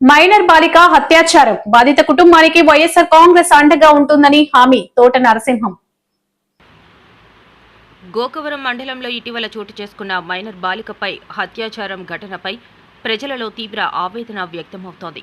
Minor బాలిక హత్యాచారం. బాధిత కుటుంబానికి వైఎస్ఆర్ కాంగ్రెస్ అండగా ఉంటుందని హామీ తోట నరసింహం. గోకవరం మండలంలో ఇటీవల చోటు చేసుకున్న మైనర్ బాలికపై హత్యాచారం ఘటనపై ప్రజలలో తీవ్ర ఆవేదన వ్యక్తమవుతోంది.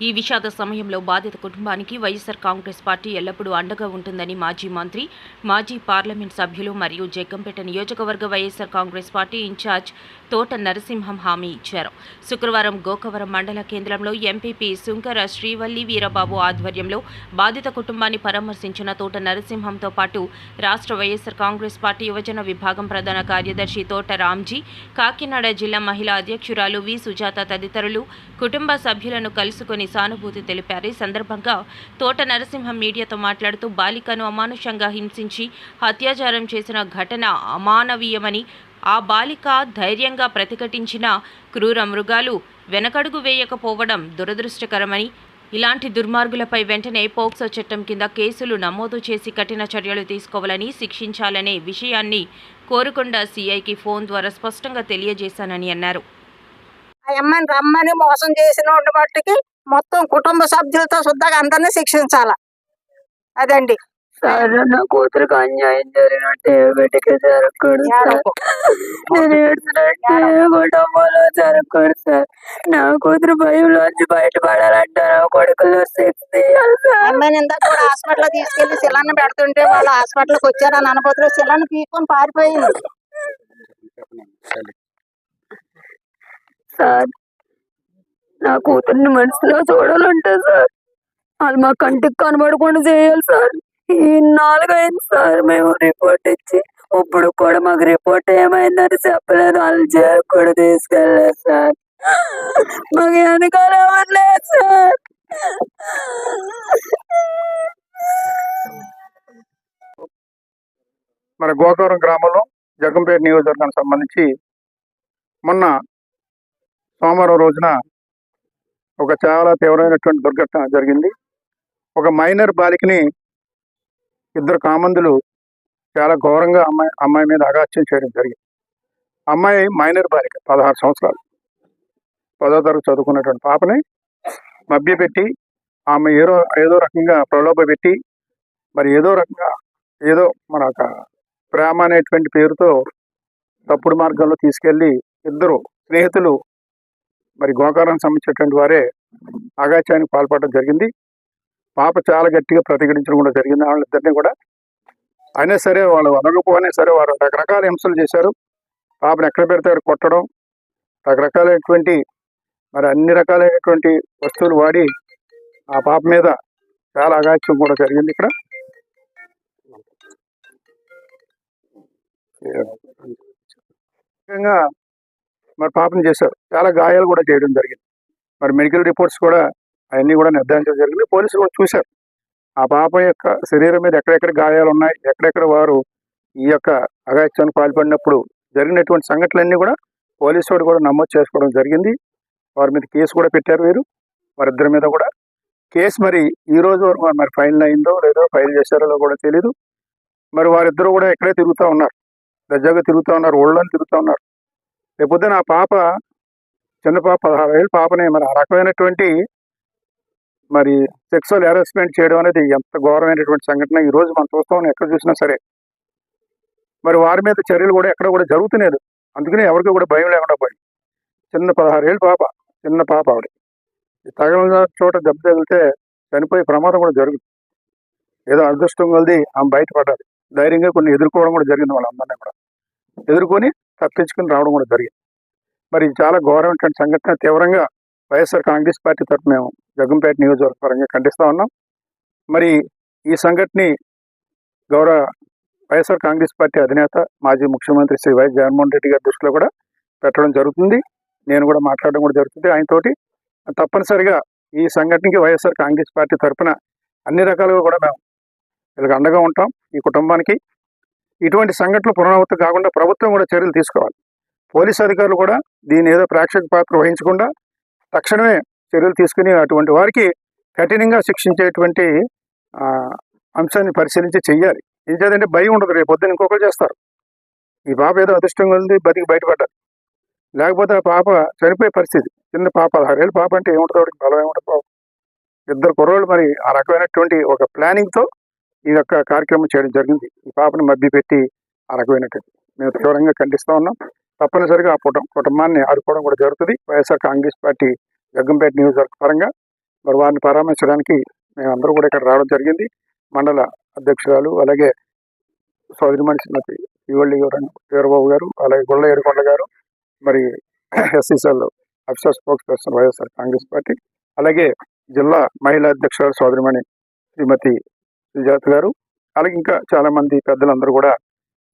ఈ విషాద సమయంలో బాధిత కుటుంబానికి వైఎస్ఆర్ కాంగ్రెస్ పార్టీ ఎల్లప్పుడూ అండగా ఉంటుందని మాజీ మంత్రి మాజీ పార్లమెంట్ సభ్యులు మరియు జగ్గంపేట నియోజకవర్గ వైఎస్ఆర్ కాంగ్రెస్ పార్టీ ఇన్ఛార్జ్ తోట నరసింహం హామీ ఇచ్చారు. శుక్రవారం గోకవరం మండల కేంద్రంలో ఎంపీపీ శుంకర శ్రీవల్లి వీరబాబు ఆధ్వర్యంలో బాధిత కుటుంబాన్ని పరామర్శించిన తోట నరసింహంతో పాటు రాష్ట్ర వైఎస్ఆర్ కాంగ్రెస్ పార్టీ యువజన విభాగం ప్రధాన కార్యదర్శి తోట రామ్జీ కాకినాడ జిల్లా మహిళా అధ్యక్షురాలు వి సుజాత తదితరులు కుటుంబ సభ్యులను కలుసుకొని సానుభూతి తెలిపారు. ఈ సందర్భంగా తోట నరసింహం మీడియాతో మాట్లాడుతూ బాలికను అమానుషంగా హింసించి అత్యాచారం చేసిన ఘటన అమానవీయమని ఆ బాలిక ధైర్యంగా ప్రతిఘటించిన క్రూర మృగాలు వెనకడుగు వేయకపోవడం దురదృష్టకరమని ఇలాంటి దుర్మార్గులపై వెంటనే పోక్సో చట్టం కింద కేసులు నమోదు చేసి కఠిన చర్యలు తీసుకోవాలని శిక్షించాలనే విషయాన్ని కోరుకొండ సిఐకి ఫోన్ ద్వారా స్పష్టంగా తెలియజేశానని అన్నారు. రమ్మని మోసం చేసిన బట్టికి మొత్తం కుటుంబ సభ్యులతో శుద్ధంగా అందరినీ శిక్షించాల? అదండి. నా కూతురుకు అన్యాయం జరిగినట్టు బిడ్డకి జరగకూడదు సార్. ఏడవకు. నేను ఏడ్చినట్టు ఏ కుటుంబంలో జరగకూడదు సార్. నా కూతురు భయంలోంచి బయటపడాలంటే నా కొడుకులో శక్తి అమ్మాయిని ఇందాక కూడా హాస్పిటల్ తీసుకెళ్ళి శిలాన్ని పెడుతుంటే వాళ్ళు హాస్పిటల్కి వచ్చారని అనుకోతులు శిలాన్ని పీక్కొని పారిపోయింది. సార్ నా కూతుర్ని మనసులో చూడాలంటే సార్. వాళ్ళు మా కంటికి కనబడకుండా చేయాలి సార్. ఈ సార్ మేము రిపోర్ట్ ఇచ్చి ఇప్పుడు కూడా మాకు రిపోర్ట్ ఏమైందని చెప్పలేదు. వాళ్ళు జైలు కూడా తీసుకెళ్ళలేదు సార్. మాకు వెనకాల లేదు సార్. మన గోకవరం గ్రామంలో జగంపేట నియోజకవర్గానికి సంబంధించి మొన్న సోమవారం రోజున ఒక చాలా తీవ్రమైనటువంటి దుర్ఘటన జరిగింది. ఒక మైనర్ బాలికని ఇద్దరు కామందులు చాలా ఘోరంగా అమ్మాయి అమ్మాయి మీద అగాత్యం చేయడం జరిగింది. అమ్మాయి మైనర్ బాలిక పదహారు సంవత్సరాలు. పదో తరగతి చదువుకున్నటువంటి పాపని మభ్యపెట్టి ఆమె ఏదో ఏదో రకంగా ప్రలోభ పెట్టి మరి ఏదో రకంగా ఏదో మన ఒక ప్రేమ అనేటువంటి పేరుతో తప్పుడు మార్గంలో తీసుకెళ్ళి ఇద్దరు స్నేహితులు మరి గోకారానికి సంబంధించినటువంటి వారే అగాత్యానికి పాల్పడడం జరిగింది. పాప చాలా గట్టిగా ప్రతిఘటించడం కూడా జరిగింది. వాళ్ళిద్దరినీ కూడా అయినా సరే వాళ్ళు వదలకపోయినా సరే వారు రకరకాల హింసలు చేశారు. పాపను ఎక్కడ పెడితే అక్కడ కొట్టడం రకరకాలైనటువంటి మరి అన్ని రకాలైనటువంటి వస్తువులు వాడి ఆ పాప మీద చాలా అగాచ్యం కూడా జరిగింది ఇక్కడ. ముఖ్యంగా మరి పాపం చేశారు. చాలా గాయాలు కూడా చేయడం జరిగింది. మరి మెడికల్ రిపోర్ట్స్ కూడా అవన్నీ కూడా నిర్ధారించడం జరిగింది. పోలీసులు కూడా చూశారు. ఆ పాప యొక్క శరీరం మీద ఎక్కడెక్కడ గాయాలు ఉన్నాయి ఎక్కడెక్కడ వారు ఈ యొక్క అగాత్యానికి పాల్పడినప్పుడు జరిగినటువంటి సంఘటనలన్నీ కూడా పోలీసు వాడు కూడా నమోదు చేసుకోవడం జరిగింది. వారి మీద కేసు కూడా పెట్టారు వీరు. వారిద్దరి మీద కూడా కేసు మరి ఈ రోజు వరకు మరి ఫైల్ అయిందో లేదో ఫైల్ చేశారో కూడా తెలియదు మరి వారిద్దరూ కూడా ఎక్కడే తిరుగుతూ ఉన్నారు. దర్జాగా తిరుగుతూ ఉన్నారు ఒళ్ళని తిరుగుతూ ఉన్నారు. రేపొద్దున ఆ పాప చిన్న పాప పదహారు ఏళ్ళ పాపనే మరి ఆ రకమైనటువంటి మరి సెక్సువల్ హెరాస్మెంట్ చేయడం అనేది ఎంత ఘోరమైనటువంటి సంఘటన ఈ రోజు మనం చూస్తాం ఎక్కడ చూసినా సరే. మరి వారి మీద చర్యలు కూడా ఎక్కడ కూడా జరుగుతులేదు అందుకనే ఎవరికి కూడా భయం లేకుండా పోయింది. చిన్న పదహారు ఏళ్ళ పాప చిన్న పాప ఆవిడ. తగిలిన చోట దెబ్బ తగిలితే చనిపోయే ప్రమాదం కూడా జరుగుతుంది. ఏదో అదృష్టం కొలిది ఆమె బయటపడ్డారు ధైర్యంగా కొన్ని ఎదుర్కోవడం కూడా జరిగింది వాళ్ళందరినీ కూడా. ఎదుర్కొని తప్పించుకుని రావడం కూడా జరిగింది. మరి ఇది చాలా ఘోరమైనటువంటి సంఘటన. తీవ్రంగా వైఎస్ఆర్ కాంగ్రెస్ పార్టీ తరఫు మేము జగంపేట నియోజకవర్గ పరంగా ఖండిస్తూ ఉన్నాం. మరి ఈ సంఘటన గౌరవ వైఎస్ఆర్ కాంగ్రెస్ పార్టీ అధినేత మాజీ ముఖ్యమంత్రి శ్రీ వైఎస్ జగన్మోహన్ రెడ్డి గారి దృష్టిలో కూడా పెట్టడం జరుగుతుంది. నేను కూడా మాట్లాడడం కూడా జరుగుతుంది. ఆయనతోటి తప్పనిసరిగా ఈ సంఘటనకి వైఎస్ఆర్ కాంగ్రెస్ పార్టీ తరఫున అన్ని రకాలుగా కూడా మేము వీళ్ళకి అండగా ఉంటాం. ఈ కుటుంబానికి ఇటువంటి సంఘటనలు పునరావృతం కాకుండా ప్రభుత్వం కూడా చర్యలు తీసుకోవాలి. పోలీస్ అధికారులు కూడా దీని ఏదో ప్రేక్షక పాత్ర వహించకుండా తక్షణమే చర్యలు తీసుకుని అటువంటి వారికి కఠినంగా శిక్షించేటువంటి ఆ, అంశాన్ని పరిశీలించి చెయ్యాలి. ఎందుకంటే భయం ఉండదు. రేపు పొద్దున్న ఇంకొకరు చేస్తారు. ఈ పాప ఏదో అదృష్టంగా ఉంది బతికి బయటపడ్డారు. లేకపోతే ఆ పాప చనిపోయే పరిస్థితి. చిన్న పాప పదహారేళ్ళ పాప అంటే ఏముంటుంది వాడికి బలం ఏముంటుంది పాప ఇద్దరు కుర్రోళ్ళు మరి ఆ రకమైనటువంటి ఒక ప్లానింగ్తో ఈ యొక్క కార్యక్రమం చేయడం జరిగింది. ఈ పాపను మభ్య పెట్టి ఆ రకమైనటువంటి మేము తీవ్రంగా ఖండిస్తూ ఉన్నాం. తప్పనిసరిగా ఆ కుటుంబ కుటుంబాన్ని ఆడుకోవడం కూడా జరుగుతుంది. వైఎస్ఆర్ కాంగ్రెస్ పార్టీ జగ్గంపేట నియోజకవర్గ పరంగా మరి వారిని పరామర్శించడానికి మేమందరూ కూడా ఇక్కడ రావడం జరిగింది. మండల అధ్యక్షురాలు అలాగే సోదరిమణి శ్రీమతి ఇవళ్ళి వీరబాబు గారు అలాగే గుళ్ళ ఏడుకొండ గారు మరి SCCL officer spokesperson YSR Congress party అలాగే జిల్లా మహిళా అధ్యక్షురాలు సోదరిమణి శ్రీమతి సుజాత గారు. అలాగే ఇంకా చాలా మంది పెద్దలందరూ కూడా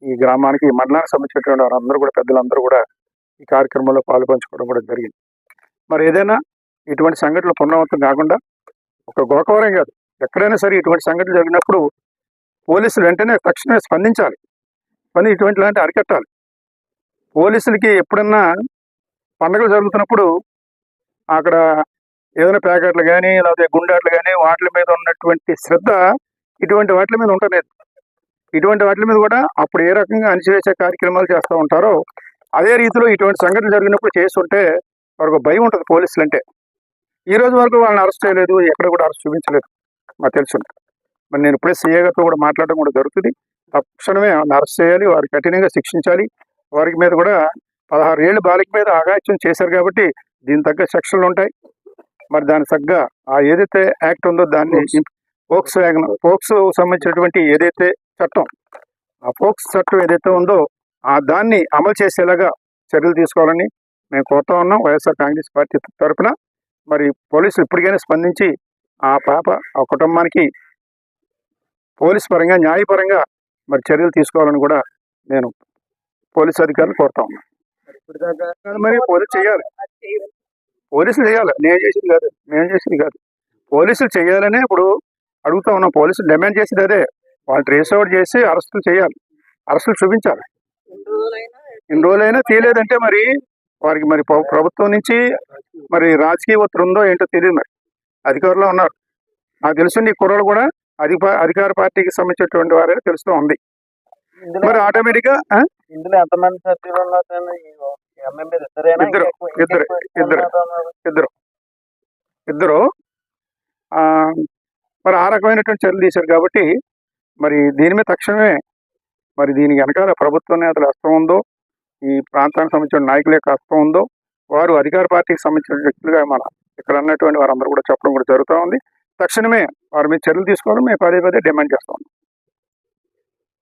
ఈ గ్రామానికి ఈ మండలానికి సంబంధించినటువంటి వారందరూ కూడా పెద్దలందరూ కూడా ఈ కార్యక్రమంలో పాల్పంచుకోవడం కూడా జరిగింది. మరి ఏదైనా ఇటువంటి సంఘటనలు పునరావృతం కాకుండా ఒక గోకవరం కాదు ఎక్కడైనా సరే ఇటువంటి సంఘటనలు జరిగినప్పుడు పోలీసులు వెంటనే తక్షణమే స్పందించాలి. పని ఇటువంటి లాంటి అరికట్టాలి. పోలీసులకి ఎప్పుడన్నా పండుగలు జరుగుతున్నప్పుడు అక్కడ ఏదైనా ప్యాకెట్లు కానీ లేకపోతే గుండాట్లు కానీ వాటి మీద ఉన్నటువంటి శ్రద్ధ ఇటువంటి వాటి మీద ఉండలేదు. ఇటువంటి వాటి మీద కూడా అప్పుడు ఏ రకంగా అణిచివేసే కార్యక్రమాలు చేస్తూ ఉంటారో అదే రీతిలో ఇటువంటి సంఘటన జరిగినప్పుడు చేస్తుంటే వారికి ఒక భయం ఉంటుంది పోలీసులు అంటే ఈ రోజు వరకు వాళ్ళని అరెస్ట్ చేయలేదు ఎక్కడ కూడా అరెస్ట్ చూపించలేదు మాకు తెలుసు. మరి నేను ఇప్పుడే సీఏ గారితో కూడా మాట్లాడడం కూడా జరుగుతుంది. తక్షణమే అరెస్ట్ చేయాలి వారికి కఠినంగా శిక్షించాలి. వారికి మీద కూడా పదహారు ఏళ్ళు బాలిక మీద ఆగాచ్యం చేశారు కాబట్టి దీని తగ్గ శిక్షలు ఉంటాయి. మరి దానికి తగ్గ ఆ ఏదైతే యాక్ట్ ఉందో దాన్ని ఫోక్స్ వ్యాగన్ ఫోక్స్ సంబంధించినటువంటి ఏదైతే చట్టం ఆ ఫోక్స్ చట్టం ఏదైతే ఉందో ఆ దాన్ని అమలు చేసేలాగా చర్యలు తీసుకోవాలని మేము కోరుతా ఉన్నాం. వైఎస్ఆర్ కాంగ్రెస్ పార్టీ తరఫున మరి పోలీసులు ఇప్పటికైనా స్పందించి ఆ పాప ఆ కుటుంబానికి పోలీస్ పరంగా న్యాయపరంగా మరి చర్యలు తీసుకోవాలని కూడా నేను పోలీస్ అధికారులు కోరుతా ఉన్నాను మరి పోలీసు చేయాలి. పోలీసులు చేయాలి. నేను చేసింది కాదు. నేను చేసింది కాదు. పోలీసులు చేయాలనే ఇప్పుడు అడుగుతా ఉన్నాం. పోలీసులు డిమాండ్ చేసేది అదే. వాళ్ళు ట్రేస్ అవుట్ చేసి అరెస్టులు చేయాలి. అరెస్టులు చూపించాలి. ఇన్ని రోజులైనా తీయలేదంటే మరి వారికి మరి ప్ర- ప్రభుత్వం నుంచి మరి రాజకీయ ఒత్తిడి ఉందో ఏంటో తెలియదు మరి. అధికారులు ఉన్నారు. నాకు తెలిసి ఈ కుర్రలు కూడా అధిక అధికార పార్టీకి సంబంధించినటువంటి వారే తెలుస్తూ ఉంది. మరి ఆటోమేటిక్గా? ఇందులో ఎంతమంది సభ్యులు ఇద్దరు, ఇద్దరు, ఇద్దరు. ఇద్దరు. ఇద్దరు మరి ఆ రకమైనటువంటి చర్యలు తీశారు కాబట్టి మరి దీని మీద తక్షణమే మరి దీనికి వెనకాల ప్రభుత్వ నేతల హస్తం ఉందో ఈ ప్రాంతానికి సంబంధించిన నాయకుల యొక్క హస్తం ఉందో వారు అధికార పార్టీకి సంబంధించిన వ్యక్తులుగా మన ఇక్కడ అన్నటువంటి వారందరూ కూడా చెప్పడం కూడా జరుగుతూ ఉంది. తక్షణమే వారి మీద చర్యలు తీసుకోవాలని మేము పదే పదే డిమాండ్ చేస్తాం